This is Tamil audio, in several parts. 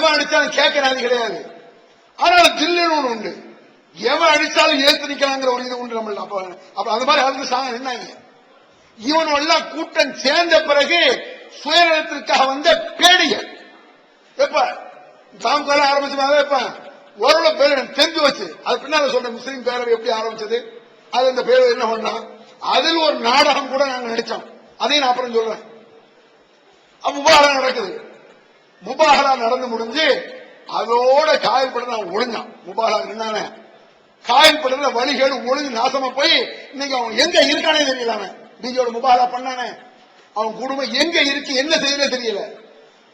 எவன் அடிச்சாலும் கேட்கறாது கிடையாது. ஆனால் தில்லுன்னு ஒண்ணு உண்டு. எவன் அடிச்சாலும் ஏத்து நிக்கிறாங்கிற ஒரு இது உண்டு நம்ம அப்ப அப்ப அந்த மாதிரி அதுக்கு சாங்க நின்னாங்க இவன் எல்லாம் கூட்டம் சேர்ந்த பிறகு சுயநலத்திற்காக வந்த பேடிகள். எப்ப? தாம்கால ஆரம்பிச்சதாக எப்ப? ஓரளவு பேர் தெரிஞ்சு வச்சு. அது பின்னால சொல்ற முஸ்லீம் பேரவை எப்படி ஆரம்பிச்சது? அது அந்த பேரவை என்ன பண்ணா? அதில் ஒரு நாடகம் கூட நாங்க நடிச்சோம். அதையும் நான் அப்புறம் சொல்றேன். அப்ப முபாகலா நடக்குது. முபாகலா நடந்து முடிஞ்சு அதோட காயல் அவன் ஒளிஞ்சான் முபாகலா நின்னான. காயல்படுற படத்துல வழிகேடு ஒளிஞ்சு நாசமா போய் இன்னைக்கு அவன் எங்க இருக்கானே தெரியல அவன். பிஜோட முபாகலா பண்ணானே. அவன் குடும்பம் எங்க இருக்கு என்ன செய்யல தெரியல.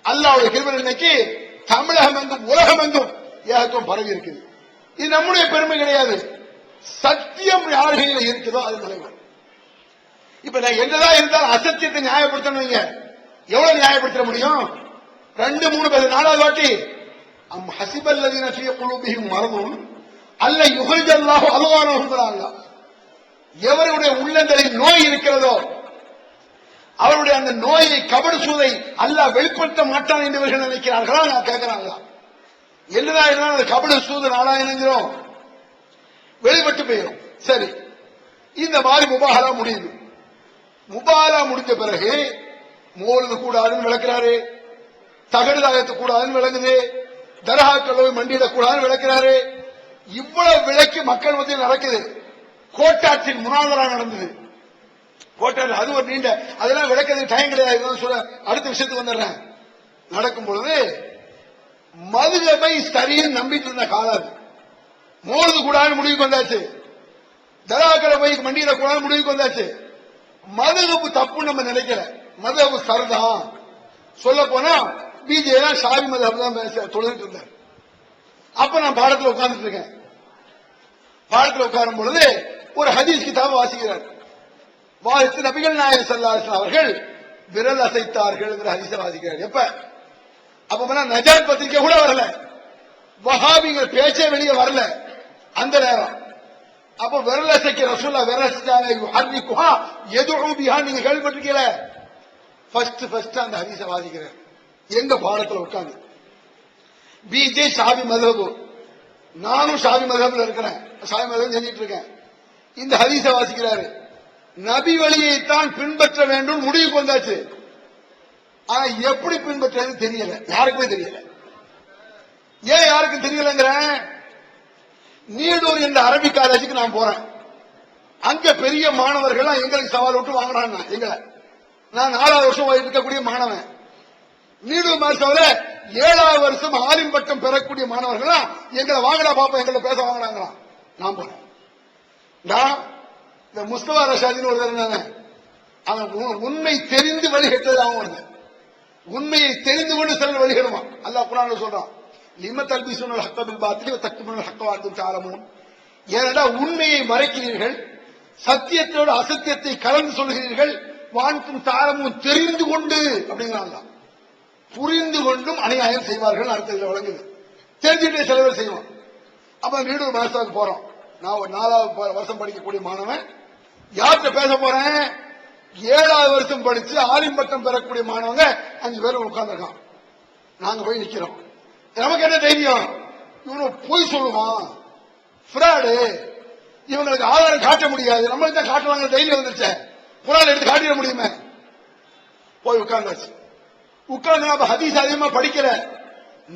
அல்லாவுடைய கிருமன் இன்னைக்கு தமிழகம் எங்கும் உலகம் எங்கும் ஏகத்துவம் பரவி இருக்குது. இது நம்முடைய பெருமை கிடையாது. சத்தியம் யார் இருக்குதோ அது தலைவர் இப்ப நான் என்னதான் இருந்தாலும் அசத்தியத்தை நியாயப்படுத்தணும் வைங்க. எவ்வளவு நியாயப்படுத்த முடியும்? ரெண்டு மூணு பேர் நாலாவது வாட்டி அம் ஹசிபல்லி நசிய குலூபிஹிம் மரதும் அல்ல யுஹ்ரிஜல்லாஹு அல்வானஹுங்கிறாங்க எவருடைய உள்ளங்களில் நோய் இருக்கிறதோ அவருடைய அந்த நோயை கபடு சூதை அல்லாஹ் வெளிப்படுத்த மாட்டான் என்று இவர்கள் நினைக்கிறார்களா? நான் கேட்கிறாங்க என்னதான் அது கபடு சூது நாலாயிரங்கிறோம் வெளிப்பட்டு போயிடும் சரி. இந்த மாதிரி முபாகலா முடியுது. முபாலா முடிஞ்ச பிறகு மோழுது கூடாதுன்னு விளக்குறாரு. தகடு கூடாதுன்னு விளங்குது. தர்காக்கள் கலவை மண்டியிட கூடாதுன்னு விளக்குறாரு. இவ்வளவு விலைக்கு மக்கள் மத்தியில் நடக்குது. கோட்டாற்றின் முனாதரா நடந்தது. கோட்டாறு அது ஒரு நீண்ட அதெல்லாம் விளக்கிறது டைம் கிடையாது. சொல்ல அடுத்த விஷயத்துக்கு வந்துடுறேன். நடக்கும் பொழுது மதுகபை சரின்னு நம்பிட்டு இருந்த காலம் மோழுது கூடாதுன்னு முடிவுக்கு வந்தாச்சு. தராக்கரை போய் மண்டியில கூடாது முடிவுக்கு வந்தாச்சு. மதுகப்பு தப்புன்னு நம்ம நினைக்கல. மதுகப்பு சரிதான். சொல்ல போனா பிஜே தான் ஷாபி மதுஹப் தான் பேச- தொழுதுட்டு இருந்தார். அப்ப நான் பாடத்தில் உட்கார்ந்துட்டு இருக்கேன். பாடத்தில் உட்காரும் பொழுது ஒரு ஹதீஸ் கிதாப வாசிக்கிறார். வாசித்து நபிகள் நாயகம் ஸல்லல்லாஹு அவர்கள் விரல் அசைத்தார்கள் ஹதீஸை வாசிக்கிறார். எப்ப? அப்ப நஜாத் பத்திரிக்கை கூட வரல. வஹாபிங்கிற பேச்சே வெளியே வரல. அந்த நேரம். அப்ப விரல் அசைக்க ரசூல்லா விரல் அசைச்சாங்க எதுவும் நீங்க கேள்விப்பட்டிருக்கீங்களே? ஃபர்ஸ்ட் ஃபர்ஸ்ட் அந்த ஹதீஸை வாசிக்கிறேன் எங்க பாடத்துல உட்காந்து. பிஜே ஷாபி மதபு நானும் ஷாபி மதப்ல இருக்கிறேன். ஷாபி மதம் செஞ்சிட்டு இருக்கேன். இந்த ஹதீஸை வாசிக்கிறாரு. நபி வழியைத்தான் பின்பற்ற வேண்டும். முடிவுக்கு வந்தாச்சு. ஆனா எப்படி பின்பற்றது தெரியல. யாருக்குமே தெரியல. ஏன் யாருக்கும் தெரியலங்கிறேன்? நீடூர் என்ற அரபி காலேஜுக்கு நான் போறேன். அங்க பெரிய மாணவர்கள் எங்களுக்கு சவால் விட்டு வாங்குறாங்க. எங்களை. நான் நாலாவது வருஷம் இருக்கக்கூடிய மாணவன். நீடூர் மாஸ்டர்ல ஏழாவது வருஷம் ஆலிம் பட்டம் பெறக்கூடிய மாணவர்கள் எங்களை வாங்கடா பாப்பா எங்களை பேச வாங்கினாங்களா நான் போறேன். நான் இந்த முஸ்தபா ரஷாதின்னு ஒரு அவன் உண்மை தெரிந்து வழிகட்டது அவன் ஒருத்தர் உண்மையை தெரிந்து கொண்டு சிலர் வழிகிடுமா அல்லாஹ் குரான் சொல்றான் லிம சொன்ன ஹக்கபில் பாத்திரி தக்குமுனல் ஹக்கவாத்தும் சாரமும் ஏனடா உண்மையை மறைக்கிறீர்கள் சத்தியத்தோடு அசத்தியத்தை கலந்து சொல்கிறீர்கள் வாழ்க்கும் தாரமும் தெரிந்து கொண்டு அப்படிங்கிறாங்க புரிந்து கொண்டும் அநியாயம் செய்வார்கள் அர்த்தத்தில் வழங்குது. தெரிஞ்சுட்டு சில பேர் செய்வோம் அப்ப வீடு மாஸ்டருக்கு போறோம். நான் ஒரு நாலாவது ப- வருஷம் படிக்கக்கூடிய மாணவன். யார்கிட்ட பேச போறேன்? ஏழாவது வருஷம் படிச்சு ஆலிம் பட்டம் பெறக்கூடிய மாணவங்க அஞ்சு பேரும் உட்கார்ந்துருக்கான். நாங்க போய் நிக்கிறோம். நமக்கு என்ன தைரியம்? இவனு பொய் சொல்லுவான். ஃப்ராடு. இவங்களுக்கு ஆதாரம் காட்ட முடியாது. நம்மளுக்கு தான் காட்டுவாங்க தைரியம் வந்துருச்சேன் குரான் எடுத்து காட்டிட முடியுமே. போய் உட்கார்ந்தாச்சு. உட்கார்ந்து நம்ம ஹதீஸ் அதிகமா படிக்கிற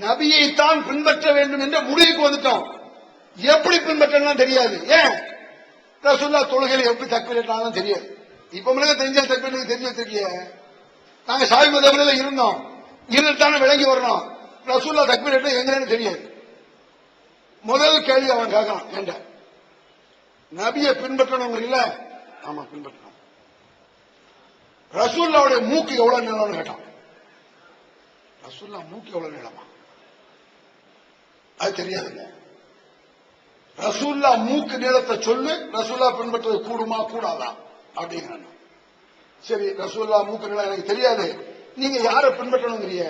நபியை தான் பின்பற்ற வேண்டும் என்ற முடிவுக்கு வந்துட்டோம். எப்படி பின்பற்றலாம் தெரியாது. ஏன்? ரசுல்லா தொழுகையில் எப்படி தக்பீரட்டாலும் தெரியாது. இப்ப முன்னாடி தெரிஞ்ச தக்பீர் தெரிய தெரிய நாங்க சாய் மதபில இருந்தோம். இருந்துட்டான விளங்கி வரணும். ரசூல்லா தக்பீர் எங்கன்னு தெரியாது. முதல் கேள்வி அவன் கேட்கறான். ஏண்ட? நபியை பின்பற்றணும் இல்ல? ஆமா பின்பற்றணும். ரசூல்லாவுடைய மூக்கு எவ்வளவு நீளம்னு கேட்டான். ரசூல்லா மூக்கு எவ்வளவு நீளமா? அது தெரியாதுங்க. ரசூல்லா மூக்கு நீளத்தை சொல்லு ரசூல்லா பின்பற்றது கூடுமா கூடாதா? அப்படிங்கிறாங்க. சரி ரசூல்லா மூக்கு நீளம் எனக்கு தெரியாது. நீங்க யாரை பின்பற்றணுங்கிறிய?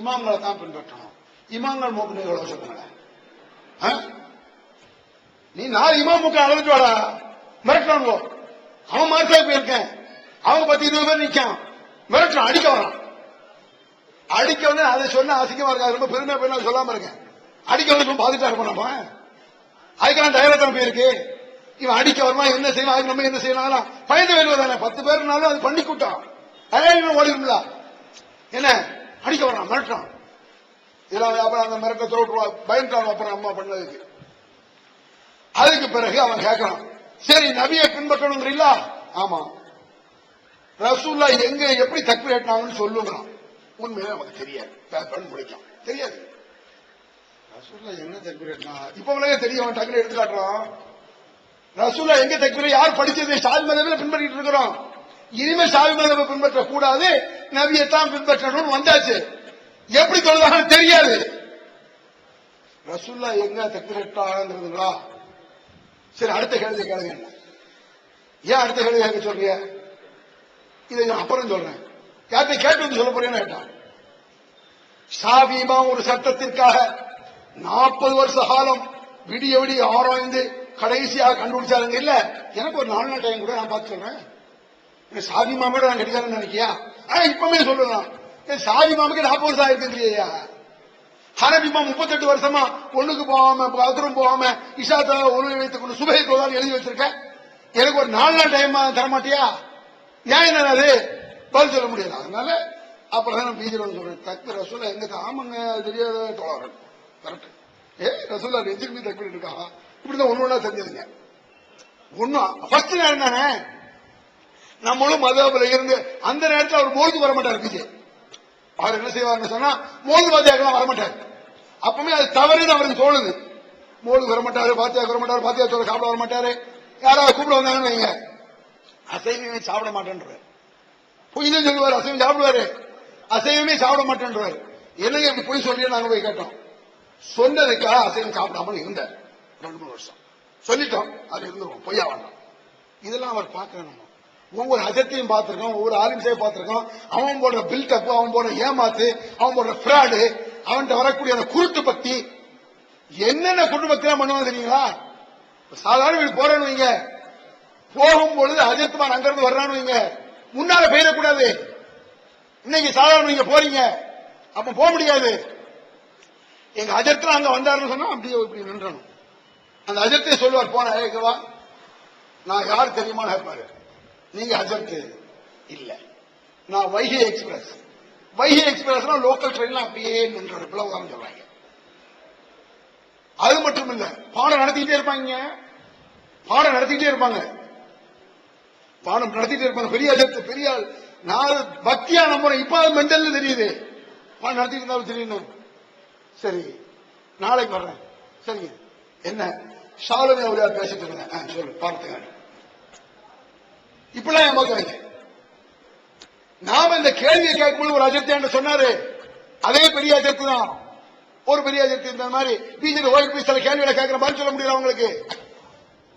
இமாம்களை தான் பின்பற்றணும். இமாம்கள் மூக்கு நீளம் எவ்வளவு சொல்லுங்களேன் நீ நான் இமாம் மூக்க அளந்துட்டு வாடா. மிரட்டணும் அவன் மார்க்காக போயிருக்கேன் அவன் பத்தி இருபது பேர் நிக்கான். மிரட்டணும் அடிக்க வரான். அடிக்க வந்து அதை சொன்னா அசிங்கமா இருக்காது ரொம்ப பெருமையா போய் சொல்லாம இருக்கேன். அடிக்க வந்து பாதிட்டா பாத்துட்டா இருப்போம் நம்ம? அதுக்கெல்லாம் டைரக்டர் போயிருக்கு? இவன் அடிக்க வருமா? என்ன செய்யலாம்? அதுக்கு நம்ம என்ன செய்யலாம் பயந்து வருவதானே பத்து பேருனாலும் அது பண்ணி கூட்டம் அதான் ஓடிடும்ல. என்ன? அடிக்க வரான் மிரட்டான் இதெல்லாம் அப்புறம் அந்த மிரட்ட தோற்றுவா பயன்றான் அப்புறம் அம்மா பண்ணதுக்கு. அதுக்கு பிறகு அவன் கேட்கறான் சரி நபியை பின்பற்றணுங்கிறீங்களா ஆமா. ரசூல்லா எங்க எப்படி தக்கு ஏட்டினாங்கன்னு சொல்லுங்கிறான் உண்மையில நமக்கு தெரியாது. பேப்பர்னு முடிக்கலாம் தெரியாது. ரசூல்லா என்ன தக்பீர் ஏற்றினா இப்ப தெரியும்? டக்குனு எடுத்து காட்டுறான் ரசூல்லா எங்க தக்பீர்? யார் படிச்சது? சாதி மதமே பின்பற்றிட்டு இருக்கிறோம். இனிமே சாதி மதவை பின்பற்ற கூடாது நவியத்தான் பின்பற்றணும்னு வந்தாச்சு. எப்படி தொழுதாங்க தெரியாது. ரசூல்லா எங்க தக்பீர் சரி அடுத்த கேள்வி கேளுங்க. ஏன் அடுத்த கேள்வி கேட்க சொல்றீங்க? இதை நான் அப்புறம் சொல்றேன். யார்கிட்ட கேட்டு வந்து சொல்ல போறேன்னு கேட்டான். ஒரு சட்டத்திற்காக நாற்பது வருஷ காலம் விடிய விடிய ஆராய்ந்து கடைசியாக கண்டுபிடிச்சாருங்க இல்ல. எனக்கு ஒரு நாலு நாள் டைம் கூட நான் பார்த்து சொல்றேன். சாதி மாமோட நான் கிடைக்காதுன்னு நினைக்கியா? ஆனா இப்பவுமே சொல்லலாம் சாதி மாமுக்கு நாற்பது வருஷம் ஆயிருக்கு இல்லையா ஹனபிமா முப்பத்தெட்டு வருஷமா ஒண்ணுக்கு போகாம பாத்ரூம் போகாம இஷாத்த உணவு வைத்துக் கொண்டு சுபை எழுதி வச்சிருக்க. எனக்கு ஒரு நாலு நாள் டைம் தர மாட்டியா ஏன் என்ன அது பதில் சொல்ல முடியாது. அதனால அப்புறம் தான் பீஜர் வந்து சொல்றேன் தக்கு ரசூலா எங்க ஆமாங்க தெரியாத தோழர்கள். கரெக்ட் ஏ ரசூலா நெஞ்சுக்கு தக்கு இருக்கா இப்படிதான் ஒண்ணு ஒண்ணா தெரிஞ்சதுங்க. ஒண்ணும் ஃபர்ஸ்ட் நேரம் தானே நம்மளும் மதுவில் இருந்து அந்த நேரத்தில் அவர் மோதி வர மாட்டார் விஜய் அவர் என்ன செய்வார்னு சொன்னா மோது பாத்தியாக்கெல்லாம் வரமாட்டார் அப்பவுமே அது தவறுன்னு அவருக்கு தோணுது. மோது வரமாட்டாரு பாத்தியா வரமாட்டாரு பாத்தியா சொல்ல சாப்பிட வரமாட்டாரு யாராவது கூப்பிட வந்தாங்கன்னு வைங்க. அசைவமே சாப்பிட மாட்டேன்ற பொய் தான் சொல்லுவார் அசைவம் சாப்பிடுவாரு. அசைவமே சாப்பிட மாட்டேன்றாரு. என்னங்க இப்படி பொய் சொல்லி நாங்க போய் கேட்டோம். சொன்னதுக்காக அசைவம் சாப்பிடாம இருந்தார் ரெண்டு மூணு வருஷம். சொல்லிட்டோம் அது இருந்துருவோம் பொய்யா வேண்டாம் இதெல்லாம் அவர் பார்க்கணும்? ஒவ்வொரு அஜத்தையும் பார்த்திருக்கோம் ஒவ்வொரு ஆலிம்ஸையும் பார்த்திருக்கோம். அவன் போடுற பில்டப் அவன் போடுற ஏமாத்து அவன் போடுற ஃப்ராடு அவன்கிட்ட வரக்கூடிய அந்த குருட்டு பக்தி. என்னென்ன குருட்டு பண்ணுவாங்க தெரியுங்களா? சாதாரண வீடு போறேன்னு வைங்க. போகும் பொழுது அஜித்மான் அங்கிருந்து வர்றான்னு வைங்க. முன்னால போயிடக்கூடாது. இன்னைக்கு சாதாரண நீங்க போறீங்க. அப்ப போக முடியாது. எங்க அஜர்த்துல அங்க வந்தாருன்னு சொன்னா அப்படியே இப்படி நின்றணும். அந்த அஜர்த்தே சொல்லுவார் போன ஏகவா நான் யார் தெரியுமா கேட்பாரு. நீங்க அஜர்த்து. இல்ல. நான் வைகை எக்ஸ்பிரஸ். வைகை எக்ஸ்பிரஸ்னா லோக்கல் ட்ரெயின்ல அப்படியே நின்று பிளவுதான் சொல்றாங்க. அது மட்டும் இல்ல பாடம் நடத்திக்கிட்டே இருப்பாங்க. பாடம் நடத்திக்கிட்டே இருப்பாங்க. பாடம் நடத்திட்டு இருப்பாங்க. பெரிய அஜர்த்து பெரிய ஆள். நான் பக்தியா நம்புறேன் இப்ப மெண்டல் தெரியுது. பாடம் நடத்திட்டு இருந்தாலும் தெரியும் சரி. நாளைக்கு வர்றேன். சரிங்க என்ன? சாலமி அவளியார் பேசிட்டு இருந்தேன் சொல்லு. பார்த்துங்க இப்பெல்லாம் என் பார்க்க நாம இந்த கேள்வியை கேட்கும்போது ஒரு அஜர்த்தியாண்டு சொன்னாரு. அதே பெரிய அஜர்த்து தான். ஒரு பெரிய அஜர்த்தி இந்த மாதிரி பிஜேபி ஓய்வு சில கேள்விகளை கேட்கிற மாதிரி சொல்ல முடியல அவங்களுக்கு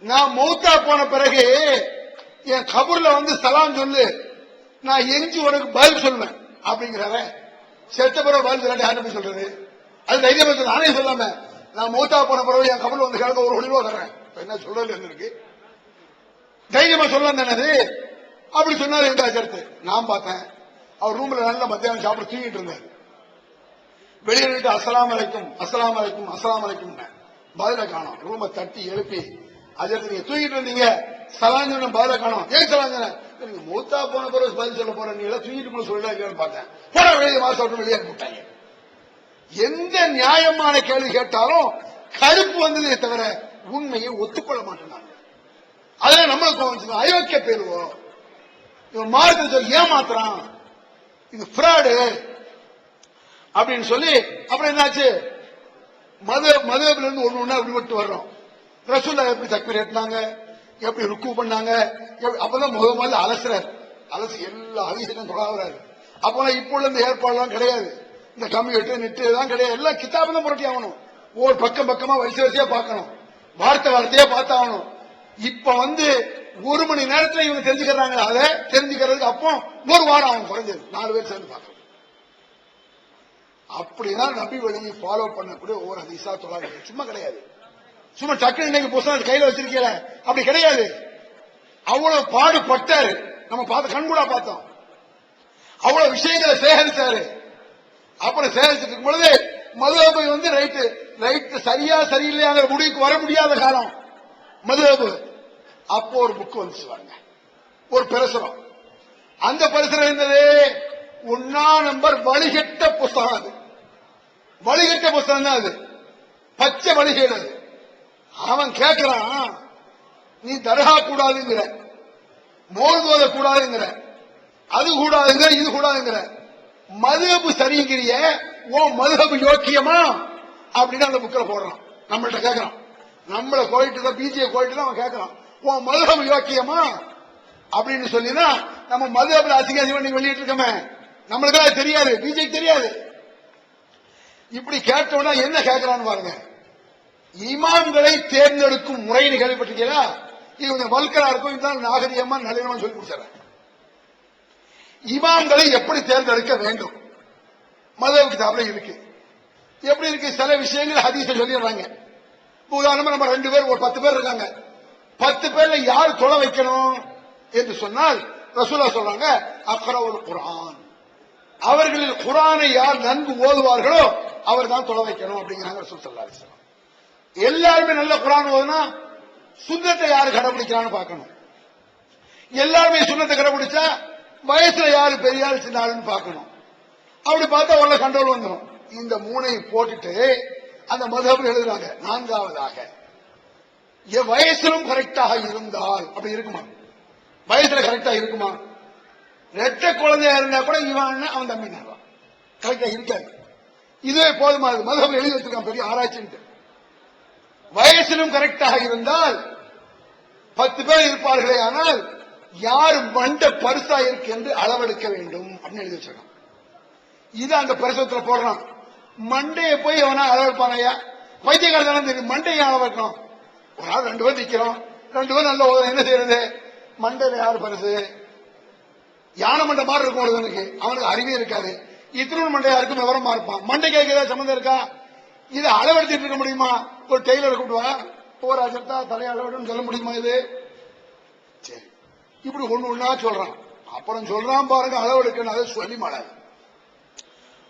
நான் மௌத்தா போன பிறகு என் கபூர்ல வந்து சலாம் சொல்லு. நான் எஞ்சி உனக்கு பதில் சொல்லுவேன். அப்படிங்கிறார செத்த பிறகு பதில் சொல்லாட்டி யாரும் சொல்றது? அது தைரியமா சொல்ல. நானே சொல்லாம நான் மூத்தா போன பிறகு என் கபூர்ல வந்து கிழக்க ஒரு ஒளிவா தர்றேன். என்ன சொல்றது என்ன இருக்கு தைரியமா சொல்லலாம் தானே அப்படி சொன்னாரு எங்க நான் பார்த்தேன் அவர் ரூம்ல நல்ல மத்தியானம் சாப்பிட தூங்கிட்டு இருந்தார். வெளியே நின்று அஸ்ஸலாமு அலைக்கும் அஸ்லாம் அலைக்கும் அஸ்லாம் அலைக்கும் பதில காணோம். ரூமை தட்டி எழுப்பி அஜர்த்து நீங்க தூங்கிட்டு இருந்தீங்க. சலாம் பதில காணும் ஏன் சலாஞ்சன நீங்க மூத்தா போன பிறகு பதில் சொல்ல போற நீங்க எல்லாம் தூங்கிட்டு போன பார்த்தேன். வெளியே மாசம் வெளியே விட்டாங்க. எந்த நியாயமான கேள்வி கேட்டாலும் கருப்பு வந்ததே தவிர உண்மையை ஒத்துக்கொள்ள மாட்டேனாங்க அதெல்லாம் நம்மளுக்கு கோவம் அயோக்கிய பேருவோம் இவன் மார்க்கத்தை சொல்லி ஏமாத்துறான். இது ஃப்ராடு அப்படின்னு சொல்லி அப்புறம் என்னாச்சு? மத மதபில இருந்து ஒண்ணு ஒண்ணா விடுபட்டு வர்றோம். ரசூல்லா எப்படி தக்பீர் ஏற்றினாங்க எப்படி ருக்கு பண்ணாங்க? அப்பதான் முத முதல்ல அலசுறாரு. அலசி எல்லா அதிசயம் தொடாகிறாரு அப்போ இப்போ உள்ள இந்த ஏற்பாடுலாம் கிடையாது. இந்த கம்ப்யூட்டர் நெட்டு தான் கிடையாது. எல்லாம் கித்தாபு தான் புரட்டி ஆகணும். ஒவ்வொரு பக்கம் பக்கமா வரிசை வரிசையா பார்க்கணும். வார்த்தை வார்த்தையா பார்த்தாகணும். இப்ப வந்து ஒரு மணி நேரத்துல இவங்க தெரிஞ்சுக்கிறாங்க அதை தெரிஞ்சுக்கிறதுக்கு அப்போ ஒரு வாரம் ஆகும் குறைஞ்சது. நாலு பேர் சேர்ந்து பார்க்கணும். அப்படின்னா நபி வழியை ஃபாலோ பண்ணக்கூடிய ஒவ்வொரு அதிசா தொழாது சும்மா கிடையாது. சும்மா டக்குன்னு இன்னைக்கு புத்தகம் கையில வச்சிருக்கீல அப்படி கிடையாது. அவ்வளவு பாடுபட்டாரு. நம்ம பார்த்து கண்கூடா பார்த்தோம். அவ்வளவு விஷயங்களை சேகரிச்சாரு. அப்புறம் சேகரிச்சுட்டு இருக்கும் பொழுது மதுஹபை வந்து ரைட்டு ரைட்டு சரியா சரியில்லையாங்கிற முடிவுக்கு வர முடியாத காலம். மதுஹபு அப்போ ஒரு புக் வந்துச்சு பாருங்க. ஒரு பிரசுரம். அந்த பரிசுரம் இருந்தது ஒன்னா நம்பர் வழிகட்ட புஸ்தகம் அது. வழிகட்ட புஸ்தகம் தான் அது. பச்சை வழிகேடு அது. அவன் கேட்கிறான் நீ தர்கா கூடாதுங்கிற மோதுவத கூடாதுங்கிற அது கூடாதுங்கிற இது கூடாதுங்கிற. மதுஹபு சரிங்கிறிய ஓ மதுகப்பு யோக்கியமா? அப்படின்னு அந்த புக்கில் போடுறான். நம்மள்ட்ட கேட்கறான் நம்மள கோயிட்டு தான் பிஜே கோயிட்டு தான் அவன் கேட்கறான் ஓ மதுகம் யோக்கியமா? அப்படின்னு சொல்லிதான் நம்ம மதுஹபுல அசிங்க பண்ணி வெளியிட்டு இருக்கோமே நம்மளுக்கு தெரியாது பிஜேபி தெரியாது. இப்படி கேட்டோம்னா என்ன கேட்கறான்னு பாருங்க. இமாம்களை தேர்ந்தெடுக்கும் முறை கேள்விப்பட்டிருக்கீங்களா? இது கொஞ்சம் வல்கரா இருக்கும் இதுதான் நாகரிகமா நளினமா சொல்லி கொடுத்தாரு இமாம்களை எப்படி தேர்ந்தெடுக்க வேண்டும்? மதவு கிதாபில் இருக்கு. எப்படி இருக்கு? சில விஷயங்கள் ஹதீச சொல்லிடுறாங்க. உதாரணமா நம்ம ரெண்டு பேர் ஒரு பத்து பேர் இருக்காங்க. பத்து பேர்ல யார் தொலை வைக்கணும் என்று சொன்னால் ரசூலா சொல்றாங்க அக்கற ஒரு குரான் அவர்களில் குரானை யார் நன்கு ஓதுவார்களோ அவர் தான் தொலை வைக்கணும் அப்படிங்கிறாங்க ரசூல் சல்லா அலிஸ்லாம் எல்லாருமே நல்ல குரான் ஓதுனா சுண்ணத்தை யாரு கடைபிடிக்கிறான்னு பார்க்கணும். எல்லாருமே சுண்ணத்தை கடைபிடிச்சா வயசுல யாரு பெரிய ஆள் சின்ன ஆளுன்னு பார்க்கணும். அப்படி பார்த்தா உள்ள கண்ட்ரோல் வந்துடும் இந்த மூணையும் போட்டுட்டு அந்த மதுஹப் எழுதுறாங்க நான்காவதாக. என் வயசிலும் கரெக்டாக இருந்தால் அப்படி இருக்குமா? வயசுல கரெக்டா இருக்குமா? ரெட்ட குழந்தையா இருந்தா கூட இவன் அவன் தம்பி கரெக்டா இருக்காது. இதுவே போதுமா? அது எழுதி வச்சிருக்கான் பெரிய ஆராய்ச்சின்ட்டு. வயசிலும் கரெக்டாக இருந்தால் பத்து பேர் இருப்பார்களே ஆனால் யார் மண்ட பரிசா இருக்கு என்று அளவெடுக்க வேண்டும் அப்படின்னு எழுதி வச்சிருக்கான். இது அந்த பரிசத்துல போடுறான். மண்டையை போய் அவனா அளவெடுப்பான் ஐயா. வைத்தியக்காரன் தெரியும் மண்டையை அளவெடுக்கணும்? ஒரு ஆள் ரெண்டு பேர் நிக்கிறோம். ரெண்டு பேர் நல்ல என்ன செய்யறது? மண்டையில யார் பரிசு. யானை மண்டை மாதிரி இருக்கும் ஒருவனுக்கு அவனுக்கு அறிவே இருக்காது. இத்தினூர் மண்டையா இருக்கும் விவரமா இருப்பான். மண்டைக்கு ஏதாவது சம்மந்தம் இருக்கா? இதை அளவெடுத்துட்டு இருக்க முடியுமா? ஒரு டெய்லர் கூப்பிட்டு வா. போர் அஜர்த்தா தலையை அளவெடுன்னு சொல்ல முடியுமா இது? சரி இப்படி ஒண்ணு ஒன்னா சொல்றான். அப்புறம் சொல்றான் பாருங்க அளவெடுக்கணும். அதை சொல்லி மாடாது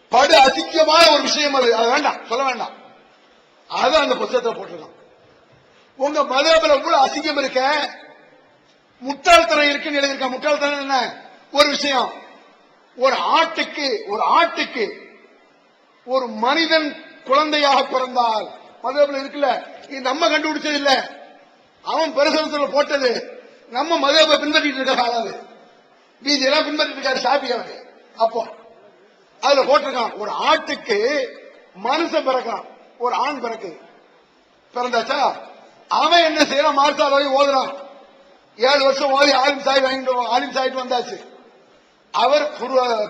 படு அதிகமான ஒரு விஷயம் அது. அது வேண்டாம் சொல்ல வேண்டாம். அதுதான் அந்த புத்தகத்தை போட்டிருக்கான். உங்க மதபில் கூட அசிங்கம் இருக்க? முட்டாள்தனம் இருக்குன்னு எழுதியிருக்க முட்டாள்தனம் என்ன? ஒரு விஷயம். ஒரு ஆட்டுக்கு ஒரு ஆட்டுக்கு ஒரு மனிதன் குழந்தையாக பிறந்தால். மதபில் இருக்குல்ல? இது நம்ம கண்டுபிடிச்சது இல்ல. அவன் பிரசவத்தில் போட்டது. நம்ம மதபை பின்பற்றிட்டு இருக்க காலம் பிஜே எல்லாம் பின்பற்றிட்டு இருக்காரு ஷாபி அவரு. அப்போ அதுல போட்டிருக்கான். ஒரு ஆட்டுக்கு மனுஷன் பிறக்கான் ஒரு ஆண் பிறக்கு பிறந்தாச்சா? அவன் என்ன செய்யறான்? மார்த்தால போய் ஓதுறான் ஏழு வருஷம் ஓதி ஆலிம் சாய் வாங்கிட்டு ஆலிம் சாயிட்டு வந்தாச்சு. அவர்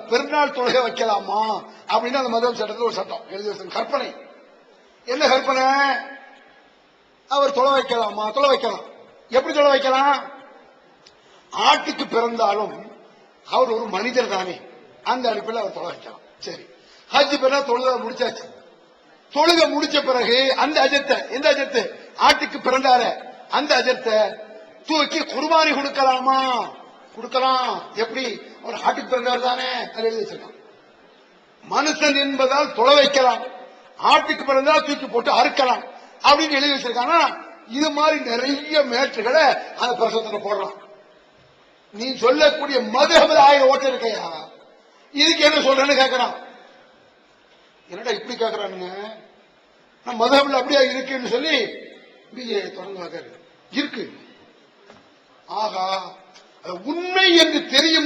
பெருநாள் தொழுகை வைக்கலாமா? அப்படின்னு அந்த மதம் சட்டத்தில் ஒரு சட்டம். எழுதி கற்பனை. என்ன கற்பனை? அவர் தொலை வைக்கலாமா? தொலை வைக்கலாம். எப்படி தொலை வைக்கலாம்? ஆட்டுக்கு பிறந்தாலும் அவர் ஒரு மனிதர் தானே. அந்த அடிப்பில் அவர் தொலை வைக்கலாம். சரி. ஹஜ் பிறகு தொழுத முடிச்சாச்சு. தொழுக முடிச்ச பிறகு அந்த அஜத்தை எந்த அஜத்து? ஆட்டுக்கு பிறந்தார. அந்த அஜத்தை தூக்கி குர்பானி கொடுக்கலாமா? கொடுக்கலாம். எப்படி? ஒரு ஆட்டுக்கு பிறந்தவர் தானே. அது எழுதி வச்சிருக்கான். மனுஷன் என்பதால் தொலை வைக்கலாம். ஆட்டுக்கு பிறந்தால் தூக்கி போட்டு அறுக்கலாம். அப்படின்னு எழுதி வச்சிருக்கானா? இது மாதிரி நிறைய மேட்டுகளை அந்த பிரசத்துல போடுறான். நீ சொல்லக்கூடிய மதுஹபில் ஆயிரம் ஓட்டம் இருக்கையா? இதுக்கு என்ன சொல்றேன்னு கேட்கறான் என்னடா இப்படி கேட்கறானுங்க நான் அப்படியா இருக்குன்னு சொல்லி பிஜே தொடர்ந்து இருக்கு. ஆகா அது உண்மை என்று தெரியும்